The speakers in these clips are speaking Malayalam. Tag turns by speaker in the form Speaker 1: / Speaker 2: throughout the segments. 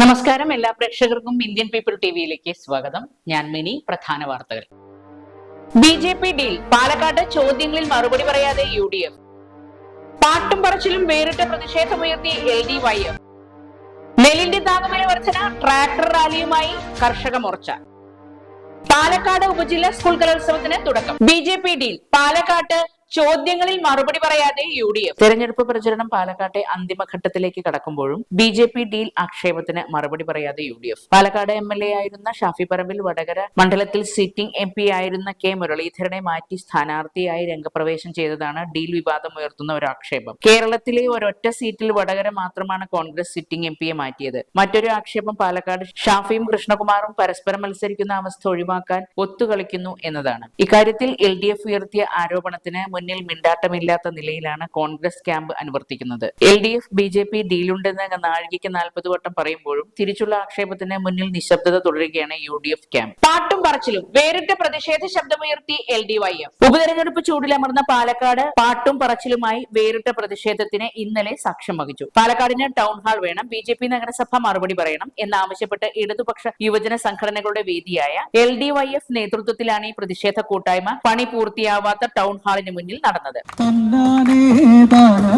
Speaker 1: നമസ്കാരം. എല്ലാ പ്രേക്ഷകർക്കും ഇന്ത്യൻ പീപ്പിൾ ടിവിയിലേക്ക് സ്വാഗതം. ഞാൻ മിനി പ്രധാന വാർത്തകൾ. B J P deal. Palakkad ചോദ്യങ്ങളിൽ മറുപടി പറയാതെ യു ഡി എഫ്. പാട്ടും പറച്ചിലും വേറിട്ട പ്രതിഷേധമുയർത്തി എൽ ഡി വൈ എഫ്. നെല്ലിന്റെ താങ്ങുവില വർധന ട്രാക്ടർ റാലിയുമായി കർഷക മോർച്ച പാലക്കാട് ഉപജില്ലാ സ്കൂൾ കലോത്സവത്തിന് തുടക്കം. B J P deal. പാലക്കാട്ട് ചോദ്യങ്ങളിൽ മറുപടി പറയാതെ യു ഡി എഫ് തെരഞ്ഞെടുപ്പ് പ്രചരണം പാലക്കാട്ടെ അന്തിമഘട്ടത്തിലേക്ക് കടക്കുമ്പോഴും ബി ജെ പി ഡീൽ ആക്ഷേപത്തിന് മറുപടി പറയാതെ U D F Palakkad M L A ആയിരുന്ന ഷാഫി പറമ്പിൽ വടകര മണ്ഡലത്തിൽ സിറ്റിംഗ് എം പി ആയിരുന്ന കെ മുരളീധരനെ മാറ്റി സ്ഥാനാർത്ഥിയായി രംഗപ്രവേശം ചെയ്തതാണ് ഡീൽ വിവാദം ഉയർത്തുന്ന ഒരു ആക്ഷേപം. കേരളത്തിലെ ഒരൊറ്റ സീറ്റിൽ വടകര മാത്രമാണ് കോൺഗ്രസ് സിറ്റിംഗ് എം പിയെ മാറ്റിയത്. മറ്റൊരു ആക്ഷേപം പാലക്കാട് ഷാഫിയും കൃഷ്ണകുമാറും പരസ്പരം മത്സരിക്കുന്ന അവസ്ഥ ഒഴിവാക്കാൻ ഒത്തുകളിക്കുന്നു എന്നതാണ്. ഇക്കാര്യത്തിൽ എൽ ഡി എഫ് ഉയർത്തിയ ആരോപണത്തിന് മുന്നിൽ മിണ്ടാട്ടമില്ലാത്ത നിലയിലാണ് Congress camp അനുവർത്തിക്കുന്നത്. L D F B J P ഡീലുണ്ടെന്ന് നാഴികയ്ക്ക് നാൽപ്പത് വട്ടം പറയുമ്പോഴും തിരിച്ചുള്ള ആക്ഷേപത്തിന് മുന്നിൽ നിശബ്ദത തുടരുകയാണ് യു ഡി എഫ് ക്യാമ്പ്. പാട്ടും പറച്ചിലും. വേറിട്ട പ്രതിഷേധ ശബ്ദമുയർത്തി എൽ ഡി വൈ എഫ്. ഉപതെരഞ്ഞെടുപ്പ് ചൂടിലമർന്ന പാലക്കാട് പാട്ടും പറച്ചിലുമായി വേറിട്ട പ്രതിഷേധത്തിന് ഇന്നലെ സാക്ഷ്യം വഹിച്ചു. പാലക്കാടിന് ടൗൺ ഹാൾ വേണം. ബി ജെ പി നഗരസഭ മറുപടി പറയണം എന്നാവശ്യപ്പെട്ട് ഇടതുപക്ഷ യുവജന സംഘടനകളുടെ വേദിയായ എൽ ഡി വൈ എഫ് നേതൃത്വത്തിലാണ് ഈ പ്രതിഷേധ കൂട്ടായ്മ. പണി പൂർത്തിയാവാത്ത ടൗൺ ഹാളിന് മുന്നിൽ നടന്നത്.
Speaker 2: തന്നാരം താനാ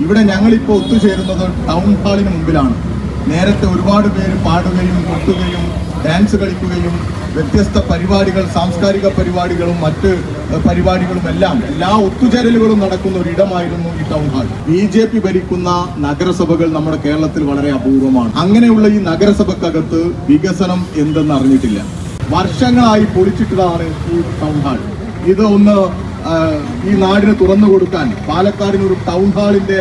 Speaker 3: ഇവിടെ ഞങ്ങളിപ്പോ ഒത്തുചേരുന്നത് ടൗൺ ഹാളിന് മുമ്പിലാണ്. നേരത്തെ ഒരുപാട് പേര് പാടുകയും കൊട്ടുകയും ഡാൻസ് കളിക്കുകയും വ്യത്യസ്ത പരിപാടികൾ സാംസ്കാരിക പരിപാടികളും മറ്റ് പരിപാടികളും എല്ലാം എല്ലാ ഒത്തുചേരലുകളും നടക്കുന്ന ഒരു ഇടമായിരുന്നു ഈ town hall B J P ഭരിക്കുന്ന നഗരസഭകൾ നമ്മുടെ കേരളത്തിൽ വളരെ അപൂർവമാണ്. അങ്ങനെയുള്ള ഈ നഗരസഭക്കകത്ത് വികസനം എന്തെന്ന് അറിഞ്ഞിട്ടില്ല. വർഷങ്ങളായി പൊളിച്ചിട്ടതാണ് ഈ ടൗൺ ഹാൾ ഇത് ഒന്ന് ഈ നാടിന് തുറന്നു കൊടുക്കാൻ പാലക്കാടിന് ഒരു ടൗൺ ഹാളിന്റെ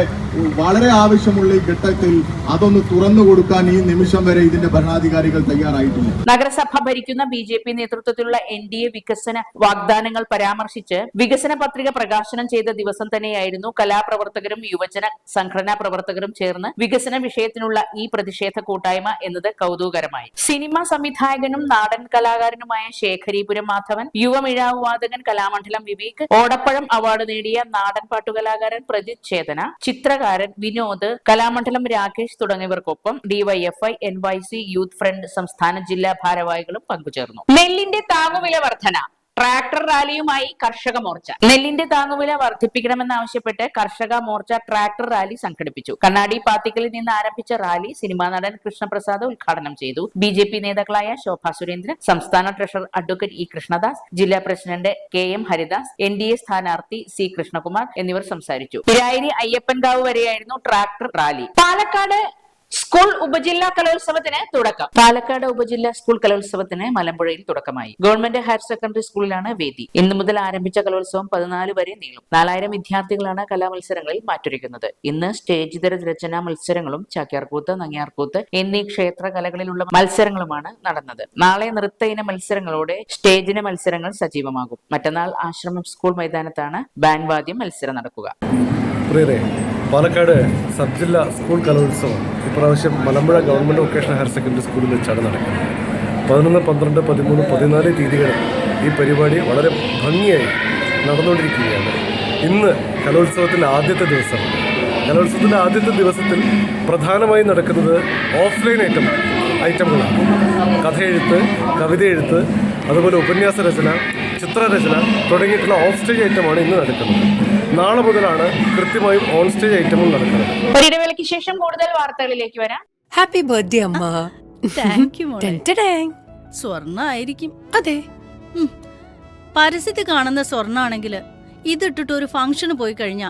Speaker 3: വളരെ ആവശ്യമുള്ള ഈ ഘട്ടത്തിൽ അതൊന്ന് തുറന്നു കൊടുക്കാൻ ഈ നിമിഷം വരെ ഇതിന്റെ ഭരണാധികാരികൾ തയ്യാറായിട്ടില്ല.
Speaker 1: നഗരസഭ ഭരിക്കുന്ന ബി ജെ പി നേതൃത്വത്തിലുള്ള എൻ ഡി എ വികസന വാഗ്ദാനങ്ങൾ പരാമർശിച്ച് വികസന പത്രിക പ്രകാശനം ചെയ്ത ദിവസം തന്നെയായിരുന്നു കലാപ്രവർത്തകരും യുവജന സംഘടനാ പ്രവർത്തകരും ചേർന്ന് വികസന വിഷയത്തിനുള്ള ഈ പ്രതിഷേധ കൂട്ടായ്മ എന്നത് കൗതുകരമായി സിനിമ സംവിധായകനും നാടൻ കലാകാരനുമായ ശേഖരീപുരം മാധവൻ യുവമിഴാവ് വാദകൻ കലാമണ്ഡലം വിവേക് ഓടപ്പഴം അവാർഡ് നേടിയ നാടൻ പാട്ടുകലാകാരൻ പ്രജിത് ചേതന ചിത്രകാരൻ Vinod Kalamandalam Rakesh തുടങ്ങിയവർക്കൊപ്പം DYFI N Y C youth front സംസ്ഥാന ജില്ലാ ഭാരവാഹികളും പങ്കുചേർന്നു. നെല്ലിന്റെ താങ്ങുവില വർധന. ട്രാക്ടർ റാലിയുമായി കർഷക മോർച്ച. നെല്ലിന്റെ താങ്ങുവില വർദ്ധിപ്പിക്കണമെന്നാവശ്യപ്പെട്ട് കർഷക മോർച്ച ട്രാക്ടർ റാലി സംഘടിപ്പിച്ചു. കണ്ണാടി പാത്തിക്കലിൽ നിന്ന് ആരംഭിച്ച റാലി സിനിമാ നടൻ കൃഷ്ണപ്രസാദ് ഉദ്ഘാടനം ചെയ്തു. ബി ജെ പി നേതാക്കളായ ശോഭ സുരേന്ദ്രൻ സംസ്ഥാന ട്രഷറർ അഡ്വക്കേറ്റ് ഇ കൃഷ്ണദാസ് ജില്ലാ president K M Haridas N D A സ്ഥാനാർത്ഥി സി കൃഷ്ണകുമാർ എന്നിവർ സംസാരിച്ചു. പിരായിരി അയ്യപ്പൻകാവ് വരെയായിരുന്നു ട്രാക്ടർ റാലി. പാലക്കാട് സ്കൂൾ ഉപജില്ലാ കലോത്സവത്തിന് തുടക്കം. പാലക്കാട് ഉപജില്ലാ സ്കൂൾ കലോത്സവത്തിന് മലമ്പുഴയിൽ തുടക്കമായി. ഗവൺമെന്റ് ഹയർ സെക്കൻഡറി സ്കൂളിലാണ് വേദി. ഇന്നു മുതൽ ആരംഭിച്ച കലോത്സവം പതിനാല് വരെ നീളും. നാലായിരം വിദ്യാർത്ഥികളാണ് കലാമത്സരങ്ങളിൽ മാറ്റുരയ്ക്കുന്നത് ഇന്ന് സ്റ്റേജ് തര രചനാ മത്സരങ്ങളും ചാക്യാർകൂത്ത് നങ്ങിയാർകൂത്ത് എന്നീ ക്ഷേത്ര കലകളിലുള്ള മത്സരങ്ങളുമാണ് നടന്നത്. നാളെ നൃത്ത ഇന മത്സരങ്ങളോടെ സ്റ്റേജിന് മത്സരങ്ങൾ സജീവമാകും. മറ്റന്നാൾ ആശ്രമം സ്കൂൾ മൈതാനത്താണ് ബാൻവാദ്യം മത്സരം നടക്കുക.
Speaker 4: പാലക്കാട് സബ് ജില്ലാ സ്കൂൾ കലോത്സവം. ഇപ്രാവശ്യം Malampuzha government vocational higher secondary സ്കൂളിൽ വെച്ചാണ് നടക്കുന്നത്. പതിനൊന്ന് പന്ത്രണ്ട് പതിമൂന്ന് പതിനാല് തീയതികളിൽ ഈ പരിപാടി വളരെ ഭംഗിയായി നടന്നുകൊണ്ടിരിക്കുകയാണ്. ഇന്ന് കലോത്സവത്തിന്റെ ആദ്യത്തെ ദിവസം. കലോത്സവത്തിന്റെ ആദ്യത്തെ ദിവസത്തിൽ പ്രധാനമായും നടക്കുന്നത് ഓഫ്ലൈൻ ഐറ്റം ഐറ്റങ്ങളാണ്. കഥയെഴുത്ത് കവിത എഴുത്ത് അതുപോലെ ഉപന്യാസ രചന ചിത്രരചന തുടങ്ങിയിട്ടുള്ള ഓഫ് സ്റ്റേജ് ഐറ്റമാണ് ഇന്ന് നടക്കുന്നത്. നാളെ മുതലാണ് കൃത്യമായും ഓൺ സ്റ്റേജ് ഐറ്റമും നടക്കുന്നത്.
Speaker 1: ഒരിടവേളയ്ക്ക് ശേഷം കൂടുതൽ വാർത്തകളിലേക്ക് വരാം.
Speaker 5: ഹാപ്പി ബർത്ത്ഡേ അമ്മ.
Speaker 6: താങ്ക് യു സ്വർണ ആയിരിക്കും
Speaker 5: അതെ.
Speaker 6: പരസ്യത്തിൽ കാണുന്ന സ്വർണാണെങ്കിൽ ഇതിട്ടിട്ട് ഒരു ഫംഗ്ഷന് പോയി കഴിഞ്ഞാ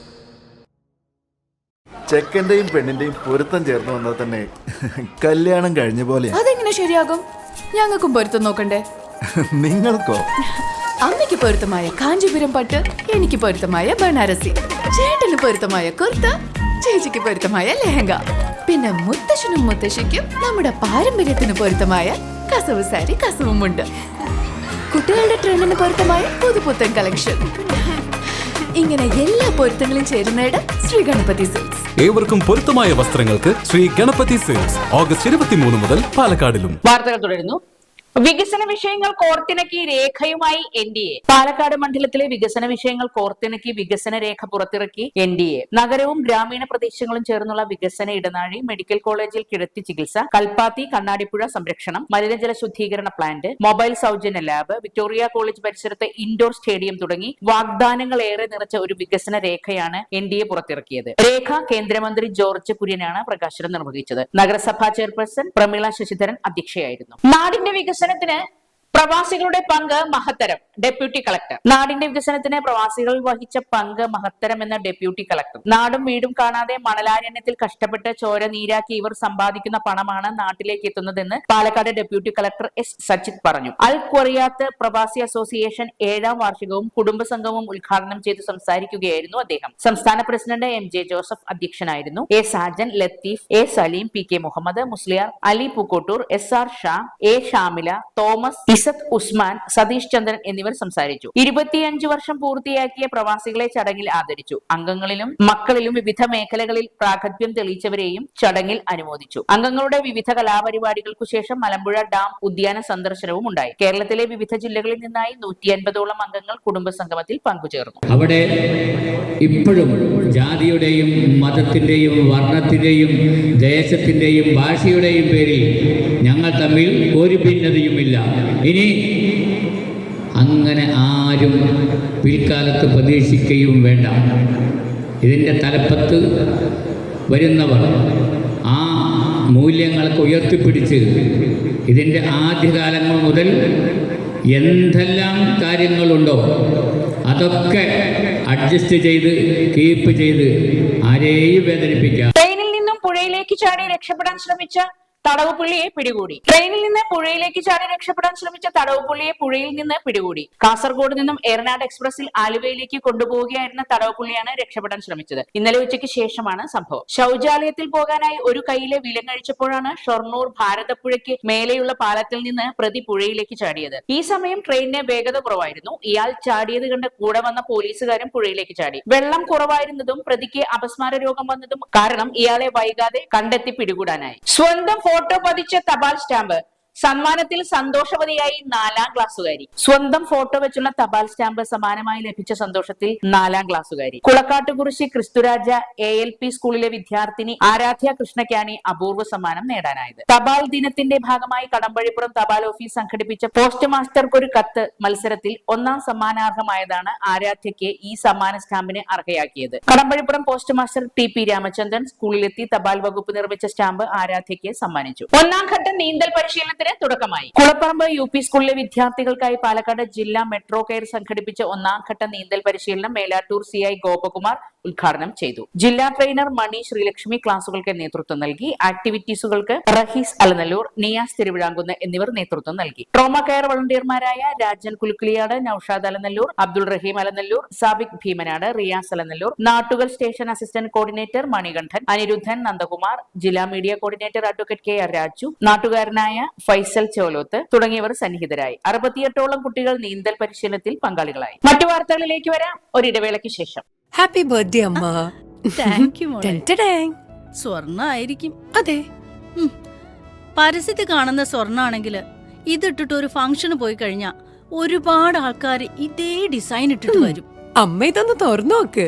Speaker 7: ചെക്കന്റെയും പെണ്ണിന്റെയും പൊരുത്തം ചേർന്ന് വന്നാൽ തന്നെ കല്യാണം കഴിഞ്ഞ പോലെ
Speaker 8: അതെങ്ങനെ ശരിയാകും? ഞങ്ങൾക്കും പൊരുത്തം നോക്കണ്ടേ?
Speaker 7: നിങ്ങൾക്കോ?
Speaker 8: അമ്മയ്ക്ക് പൊരുത്തമായ കാഞ്ചിപുരം പട്ട് എനിക്ക് പൊരുത്തമായ ബനാരസി ചേട്ടന് പൊരുത്തമായ കുർത്ത ചേച്ചിക്ക് പൊരുത്തമായ ലെഹങ്ക. പിന്നെ മുത്തശ്ശനും മുത്തശ്ശിക്കും നമ്മുടെ പാരമ്പര്യത്തിന് പൊരുത്തമായ കസവ് സാരി കസവും ഉണ്ട് കുട്ടികളുടെ ട്രെൻഡിന് പൊരുത്തമായ പുതുപുത്തൻ കളക്ഷൻ ഇങ്ങനെ എല്ലാ പൊരുത്തങ്ങളും ചേരുന്നയിടം ശ്രീ ഗണപതി സിൽക്സ്
Speaker 9: ഏവർക്കും പൊരുത്തമായ വസ്ത്രങ്ങൾക്ക് ശ്രീ ഗണപതി സെയിൽസ് ഓഗസ്റ്റ് ഇരുപത്തിമൂന്ന് മുതൽ പാലക്കാടിലും.
Speaker 1: വാർത്തകൾ തുടരുന്നു. വികസന വിഷയങ്ങൾ കോർത്തിണക്കി രേഖയുമായി എൻ ഡി എ. പാലക്കാട് മണ്ഡലത്തിലെ വികസന വിഷയങ്ങൾ കോർത്തിണക്കി വികസന രേഖ പുറത്തിറക്കി എൻ ഡി എ. നഗരവും ഗ്രാമീണ പ്രദേശങ്ങളും ചേർന്നുള്ള വികസന ഇടനാഴി മെഡിക്കൽ കോളേജിൽ കിടത്തി ചികിത്സ കൽപ്പാത്തി കണ്ണാടിപ്പുഴ സംരക്ഷണം മലിനജല ശുദ്ധീകരണ പ്ലാന്റ് മൊബൈൽ സൗജന്യ ലാബ് വിക്ടോറിയ കോളേജ് പരിസരത്തെ ഇൻഡോർ സ്റ്റേഡിയം തുടങ്ങി വാഗ്ദാനങ്ങൾ ഏറെ നിറച്ച ഒരു വികസന രേഖയാണ് എൻ ഡി എ പുറത്തിറക്കിയത്. രേഖ കേന്ദ്രമന്ത്രി ജോർജ് കുര്യനാണ് പ്രകാശനം നിർവഹിച്ചത്. നഗരസഭാ ചെയർപേഴ്സൺ പ്രമീള ശശിധരൻ അധ്യക്ഷയായിരുന്നു. നാടിന്റെ വികസനത്തിന് പ്രവാസികളുടെ പങ്ക് മഹത്തരം ഡെപ്യൂട്ടി കളക്ടർ. നാടിന്റെ വികസനത്തിന് പ്രവാസികൾ വഹിച്ച പങ്ക് മഹത്തരം എന്ന ഡെപ്യൂട്ടി കളക്ടർ. നാടും വീടും കാണാതെ മണലാരണ്യത്തിൽ കഷ്ടപ്പെട്ട് ചോര നീരാക്കി ഇവർ സമ്പാദിക്കുന്ന പണമാണ് നാട്ടിലേക്ക് എത്തുന്നതെന്ന് Palakkad deputy collector S Sajith പറഞ്ഞു. അൽ കൊറിയാത്ത് പ്രവാസി അസോസിയേഷൻ ഏഴാം വാർഷികവും കുടുംബസംഘവും ഉദ്ഘാടനം ചെയ്ത് സംസാരിക്കുകയായിരുന്നു അദ്ദേഹം. സംസ്ഥാന പ്രസിഡന്റ് എം ജെ ജോസഫ് അധ്യക്ഷനായിരുന്നു. A Sajan Latheef A Saleem P K Muhammad Musliyar Ali Pookkottur S R Sha A Shamila Thomas Izzath Usman Satheesh Chandran എന്നിവർ സംസാരിച്ചു. ഇരുപത്തിയഞ്ചു വർഷം പൂർത്തിയാക്കിയ പ്രവാസികളെ ചടങ്ങിൽ ആദരിച്ചു. അംഗങ്ങളിലും മക്കളിലും വിവിധ മേഖലകളിൽ പ്രാഗത്ഭ്യം തെളിയിച്ചവരെയും ചടങ്ങിൽ അനുമോദിച്ചു. അംഗങ്ങളുടെ വിവിധ കലാപരിപാടികൾക്കു ശേഷം മലമ്പുഴ ഡാം ഉദ്യാന സന്ദർശനവും ഉണ്ടായി. കേരളത്തിലെ വിവിധ ജില്ലകളിൽ നിന്നായി നൂറ്റി അൻപതോളം അംഗങ്ങൾ കുടുംബസംഗമത്തിൽ പങ്കുചേർന്നു.
Speaker 10: അവിടെ ഇപ്പോഴും ജാതിയുടെയും മതത്തിന്റെയും വർണത്തിന്റെയും ദേശത്തിന്റെയും ഭാഷയുടെയും പേരിൽ ഞങ്ങൾ തമ്മിൽ ഒരു ഭിന്നതയുമില്ല. ഇനി അങ്ങനെ ആരും പിൽക്കാലത്ത് പ്രതീക്ഷിക്കുകയും വേണ്ട. ഇതിന്റെ തലപ്പത്ത് വരുന്നവർ ആ മൂല്യങ്ങളൊക്കെ ഉയർത്തിപ്പിടിച്ച് ഇതിന്റെ ആദ്യകാലങ്ങൾ മുതൽ എന്തെല്ലാം കാര്യങ്ങളുണ്ടോ അതൊക്കെ അഡ്ജസ്റ്റ് ചെയ്ത് കീപ്പ് ചെയ്ത് ആരെയും വേദനിപ്പിക്കാം.
Speaker 1: ട്രെയിനിൽ നിന്നും പുഴയിലേക്ക് ചാടി രക്ഷപ്പെടാൻ ശ്രമിച്ച തടവുപുള്ളിയെ പിടികൂടി. ട്രെയിനിൽ നിന്ന് പുഴയിലേക്ക് ചാടി രക്ഷപ്പെടാൻ ശ്രമിച്ച തടവുപുള്ളിയെ പുഴയിൽ നിന്ന് പിടികൂടി. കാസർഗോഡ് നിന്നും ഏറനാട് എക്സ്പ്രസിൽ ആലുവയിലേക്ക് കൊണ്ടുപോവുകയായിരുന്ന തടവുപുള്ളിയാണ് രക്ഷപ്പെടാൻ ശ്രമിച്ചത്. ഇന്നലെ ഉച്ചയ്ക്ക് ശേഷമാണ് സംഭവം. ശൗചാലയത്തിൽ പോകാനായി ഒരു കൈയിലെ വിലങ്ങഴിച്ചപ്പോഴാണ് ഷൊർണൂർ ഭാരതപ്പുഴയ്ക്ക് മേലെയുള്ള പാലത്തിൽ നിന്ന് പ്രതി പുഴയിലേക്ക് ചാടിയത്. ഈ സമയം ട്രെയിനിന് വേഗത കുറവായിരുന്നു. ഇയാൾ ചാടിയത് കണ്ട് കൂടെ വന്ന പോലീസുകാരും പുഴയിലേക്ക് ചാടി. വെള്ളം കുറവായിരുന്നതും പ്രതിക്ക് അപസ്മാര രോഗം വന്നതും കാരണം ഇയാളെ വൈകാതെ കണ്ടെത്തി പിടികൂടാനായി. സ്വന്തം ഫോട്ടോ പതിച്ച തപാൽ സ്റ്റാമ്പ്. സമ്മാനത്തിൽ സന്തോഷവതിയായി നാലാം ക്ലാസ്സുകാരി. സ്വന്തം ഫോട്ടോ വെച്ചുള്ള തപാൽ സ്റ്റാമ്പ് സമാനമായി ലഭിച്ച സന്തോഷത്തിൽ നാലാം ക്ലാസ്സുകാരി. Kulakkattukurissi Christuraja A L P സ്കൂളിലെ വിദ്യാർത്ഥിനി ആരാധ്യ കൃഷ്ണയ്ക്കാണ് അപൂർവ സമ്മാനം നേടാനായത്. തപാൽ ദിനത്തിന്റെ ഭാഗമായി കടമ്പഴിപ്പുറം തപാൽ ഓഫീസ് സംഘടിപ്പിച്ച പോസ്റ്റ് മാസ്റ്റർക്കൊരു കത്ത് മത്സരത്തിൽ ഒന്നാം സമ്മാനാർഹമായതാണ് ആരാധ്യയ്ക്ക് ഈ സമ്മാന സ്റ്റാമ്പിന് അർഹയാക്കിയത്. Kadampazhipuram post master T P Ramachandran സ്കൂളിലെത്തി തപാൽ വകുപ്പ് നിർമ്മിച്ച സ്റ്റാമ്പ് ആരാധ്യയ്ക്ക് സമ്മാനിച്ചു. ഒന്നാം ഘട്ട നീന്തൽ പരിശീലനത്തിന് തുടക്കമായി. കുളപ്പറമ്പ് യു പി സ്കൂളിലെ വിദ്യാർത്ഥികൾക്കായി പാലക്കാട് ജില്ലാ മെട്രോ കെയർ സംഘടിപ്പിച്ച ഒന്നാം ഘട്ട നീന്തൽ പരിശീലനം മേലാറ്റൂർ സി ഐ ഗോപകുമാർ ഉദ്ഘാടനം ചെയ്തു. ജില്ലാ ട്രെയിനർ മണി ശ്രീലക്ഷ്മി ക്ലാസുകൾക്ക് നേതൃത്വം നൽകി. ആക്ടിവിറ്റീസുകൾക്ക് റഹീസ് അലനല്ലൂർ നിയാസ് തിരുവിഴാങ്കുന്ന് എന്നിവർ നേതൃത്വം നൽകി. Trauma care വളണ്ടിയർമാരായ Rajan Kulukkiliyad Naushad Alanallur Abdul Rahim Alanallur Sabik Bheemanad Riyas Alanallur Nattukal station assistant coordinator Manikandan Aniruddhan Nandakumar ജില്ലാ media coordinator advocate K R Raju നാട്ടുകാരനായ Faisal Choloth തുടങ്ങിയവർ സന്നിഹിതരായി. അറുപത്തിയെട്ടോളം കുട്ടികൾ നീന്തൽ പരിശീലനത്തിൽ പങ്കാളികളായി. മറ്റു വാർത്തകളിലേക്ക് വരാം. ഒരിടവേളയ്ക്ക് ശേഷം.
Speaker 5: ഹാപ്പി ബർത്ത്ഡേ അമ്മ.
Speaker 6: താങ്ക് യു സ്വർണ ആയിരിക്കും
Speaker 5: അതെ.
Speaker 6: പരസ്യത്തിൽ കാണുന്ന സ്വർണാണെങ്കിൽ ഇതിട്ടിട്ട് ഒരു ഫംഗ്ഷന് പോയി കഴിഞ്ഞാ ഒരുപാട് ആൾക്കാർ ഇതേ ഡിസൈൻ ഇട്ടിട്ട് വരും.
Speaker 5: അമ്മ ഇതൊന്ന് തുറന്നു നോക്ക്.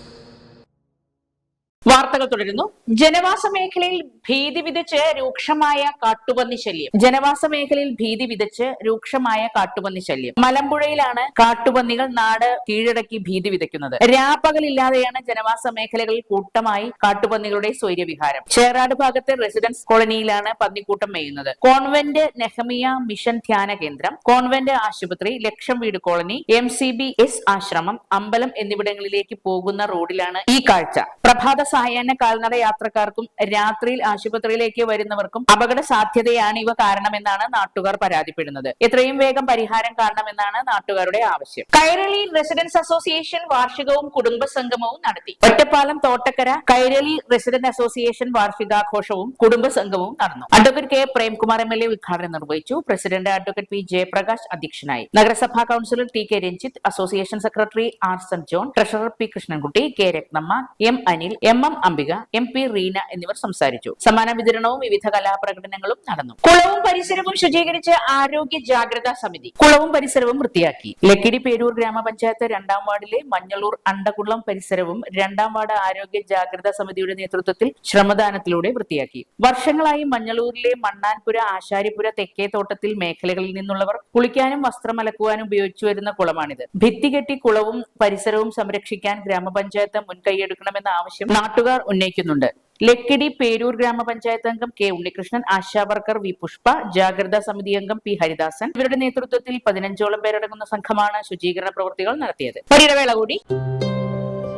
Speaker 1: വാർത്തകൾ തുടരുന്നു. ജനവാസ മേഖലയിൽ ഭീതി വിതച്ച് രൂക്ഷമായ കാട്ടുപന്നി ശല്യം. ജനവാസ മേഖലയിൽ ഭീതി വിതച്ച് രൂക്ഷമായ കാട്ടുപന്നി ശല്യം. മലമ്പുഴയിലാണ് കാട്ടുപന്നികൾ നാട് കീഴടക്കി ഭീതി വിതയ്ക്കുന്നത്. രാപ്പകലില്ലാതെയാണ് ജനവാസ മേഖലകളിൽ കൂട്ടമായി കാട്ടുപന്നികളുടെ സ്വൈര്യവിഹാരം. ചേറാട് ഭാഗത്തെ റെസിഡൻസ് കോളനിയിലാണ് പന്നിക്കൂട്ടം മേയുന്നത്. കോൺവെന്റ് നെഹമിയ മിഷൻ ധ്യാന കേന്ദ്രം കോൺവെന്റ് ആശുപത്രി ലക്ഷം വീട് colony M C B S ആശ്രമം അമ്പലം എന്നിവിടങ്ങളിലേക്ക് പോകുന്ന റോഡിലാണ് ഈ കാഴ്ച. പ്രഭാത സായാഹ്ന കാൽനട യാത്രക്കാർക്കും രാത്രിയിൽ ആശുപത്രിയിലേക്ക് വരുന്നവർക്കും അപകട സാധ്യതയാണ് ഇവ കാരണമെന്നാണ് നാട്ടുകാർ പരാതിപ്പെടുന്നത്. എത്രയും വേഗം പരിഹാരം കാണണമെന്നാണ് നാട്ടുകാരുടെ ആവശ്യം. കൈരളി റെസിഡൻസ് അസോസിയേഷൻ വാർഷികവും കുടുംബ സംഗമവും നടത്തി. ഒറ്റപ്പാലം തോട്ടക്കര കൈരളി റെസിഡന്റ് അസോസിയേഷൻ വാർഷികാഘോഷവും കുടുംബ സംഗമവും നടന്നു. Advocate K. Premkumar M L A ഉദ്ഘാടനം നിർവഹിച്ചു. President advocate P. ജയപ്രകാശ് അധ്യക്ഷനായി. നഗരസഭാ councillor T. K. Ranjith association secretary R. Son John treasurer P. Krishnankutty K. Rathnamma M. Anil M. M Ambika M P Reena എന്നിവർ സംസാരിച്ചു. സമ്മാന വിതരണവും വിവിധ കലാപ്രകടനങ്ങളും നടന്നു. കുളവും പരിസരവും ശുചീകരിച്ച് ആരോഗ്യ ജാഗ്രതാ സമിതി കുളവും പരിസരവും വൃത്തിയാക്കി. ലക്കിടി പേരൂർ ഗ്രാമപഞ്ചായത്ത് രണ്ടാം വാർഡിലെ മഞ്ഞളൂർ അണ്ടകുളം പരിസരവും രണ്ടാം വാർഡ് ആരോഗ്യ ജാഗ്രതാ സമിതിയുടെ നേതൃത്വത്തിൽ ശ്രമദാനത്തിലൂടെ വൃത്തിയാക്കി. വർഷങ്ങളായി മഞ്ഞളൂരിലെ മണ്ണാൻപുര ആശാരിപുര തെക്കേ തോട്ടത്തിൽ മേഖലകളിൽ നിന്നുള്ളവർ കുളിക്കാനും വസ്ത്രം അലക്കുവാനും ഉപയോഗിച്ചു വരുന്ന കുളമാണിത്. ഭിത്തി കെട്ടി കുളവും പരിസരവും സംരക്ഷിക്കാൻ ഗ്രാമപഞ്ചായത്ത് മുൻകൈയെടുക്കണമെന്ന ആവശ്യം നാട്ടുകാർ ഉന്നയിക്കുന്നുണ്ട്. ലക്കിടി പേരൂർ ഗ്രാമപഞ്ചായത്ത് അംഗം K Unnikrishnan ASHA worker V Pushpa ജാഗ്രതാ സമിതി അംഗം പി ഹരിദാസൻ. ഇവരുടെ നേതൃത്വത്തിൽ പതിനഞ്ചോളം പേരടങ്ങുന്ന സംഘമാണ് ശുചീകരണ പ്രവൃത്തികൾ നടത്തിയത്. പരിടവേള കൂടി.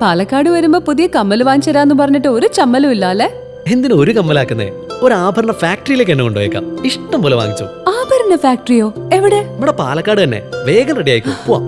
Speaker 5: പാലക്കാട് വരുമ്പോ പുതിയ കമ്മൽ വാങ്ങിച്ചരാന്ന് പറഞ്ഞിട്ട് ഒരു ചമ്മലും ഇല്ല അല്ലേ
Speaker 11: എന്തിനു ഒരു കമ്മലാക്കുന്നേ? ഒരു ആഭരണ ഫാക്ടറിയിലേക്ക് എന്നെ കൊണ്ടുപോയേക്കാം. ഇഷ്ടം പോലെ വാങ്ങിച്ചു.
Speaker 5: ആഭരണ ഫാക്ടറിയോ? എവിടെ?
Speaker 11: ഇവിടെ പാലക്കാട് തന്നെ. വേഗം റെഡി ആയിക്കോ. പോവാം.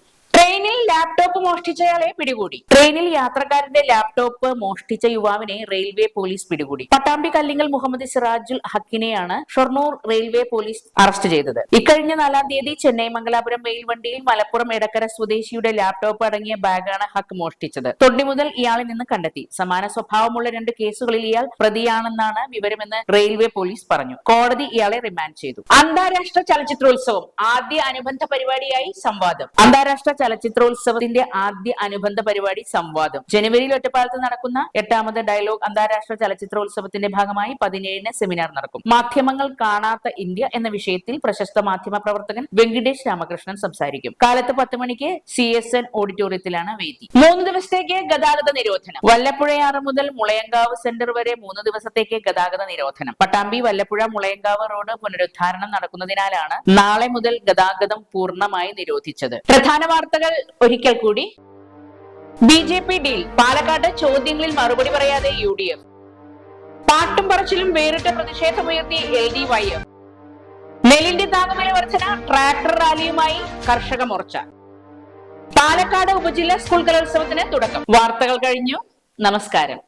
Speaker 1: ട്രെയിനിൽ ലാപ്ടോപ്പ് മോഷ്ടിച്ചയാളെ പിടികൂടി. ട്രെയിനിൽ യാത്രക്കാരന്റെ ലാപ്ടോപ്പ് മോഷ്ടിച്ച യുവാവിനെ റെയിൽവേ പോലീസ് പിടികൂടി. പട്ടാമ്പി കല്ലിങ്ങൽ മുഹമ്മദ് സിറാജുൽ ഹക്കിനെയാണ് ഷൊർണൂർ റെയിൽവേ പോലീസ് അറസ്റ്റ് ചെയ്തത്. ഇക്കഴിഞ്ഞ നാലാം തീയതി ചെന്നൈ മംഗലാപുരം മെയിൽ വണ്ടിയിൽ മലപ്പുറം എടക്കര സ്വദേശിയുടെ ലാപ്ടോപ്പ് അടങ്ങിയ ബാഗാണ് ഹക്ക് മോഷ്ടിച്ചത്. തൊണ്ടി മുതൽ ഇയാളിൽ നിന്ന് കണ്ടെത്തി. സമാന സ്വഭാവമുള്ള രണ്ട് കേസുകളിൽ ഇയാൾ പ്രതിയാണെന്നാണ് വിവരമെന്ന് റെയിൽവേ പോലീസ് പറഞ്ഞു. കോടതി ഇയാളെ റിമാൻഡ് ചെയ്തു. അന്താരാഷ്ട്ര ചലച്ചിത്രോത്സവം. ആദ്യ അനുബന്ധ പരിപാടിയായി സംവാദം. അന്താരാഷ്ട്ര ചലച്ചിത്രോത്സവത്തിന്റെ ആദ്യ അനുബന്ധ പരിപാടി സംവാദം. ജനുവരിയിൽ ഒറ്റപ്പാലത്ത് നടക്കുന്ന എട്ടാമത് ഡയലോഗ് അന്താരാഷ്ട്ര ചലച്ചിത്രോത്സവത്തിന്റെ ഭാഗമായി പതിനേഴിന് സെമിനാർ നടക്കും. മാധ്യമങ്ങൾ കാണാത്ത ഇന്ത്യ എന്ന വിഷയത്തിൽ പ്രശസ്ത മാധ്യമ പ്രവർത്തകൻ വെങ്കിടേഷ് രാമകൃഷ്ണൻ സംസാരിക്കും. കാലത്ത് പത്ത് മണിക്ക് സി എസ് എൻ ഓഡിറ്റോറിയത്തിലാണ് വേദി. മൂന്ന് ദിവസത്തേക്ക് ഗതാഗത നിരോധനം. വല്ലപ്പുഴയാറ് മുതൽ മുളയങ്കാവ് സെന്റർ വരെ മൂന്ന് ദിവസത്തേക്ക് ഗതാഗത നിരോധനം. പട്ടാമ്പി വല്ലപ്പുഴ മുളയങ്കാവ് റോഡ് പുനരുദ്ധാരണം നടക്കുന്നതിനാലാണ് നാളെ മുതൽ ഗതാഗതം പൂർണമായി നിരോധിച്ചത്. പ്രധാന വാർത്തകൾ ഒരിക്കൽ കൂടി. B J P deal. Palakkad ചോദ്യങ്ങളിൽ മറുപടി പറയാതെ യു ഡി എഫ്. പാട്ടും പറച്ചിലും വേറിട്ട പ്രതിഷേധമുയർത്തി എൽ ഡി വൈ എഫ്. നെല്ലിന്റെ താങ്ങുവില വർധന ട്രാക്ടർ റാലിയുമായി കർഷക മോർച്ച. പാലക്കാട് ഉപജില്ലാ സ്കൂൾ കലോത്സവത്തിന് തുടക്കം. വാർത്തകൾ കഴിഞ്ഞു. നമസ്കാരം.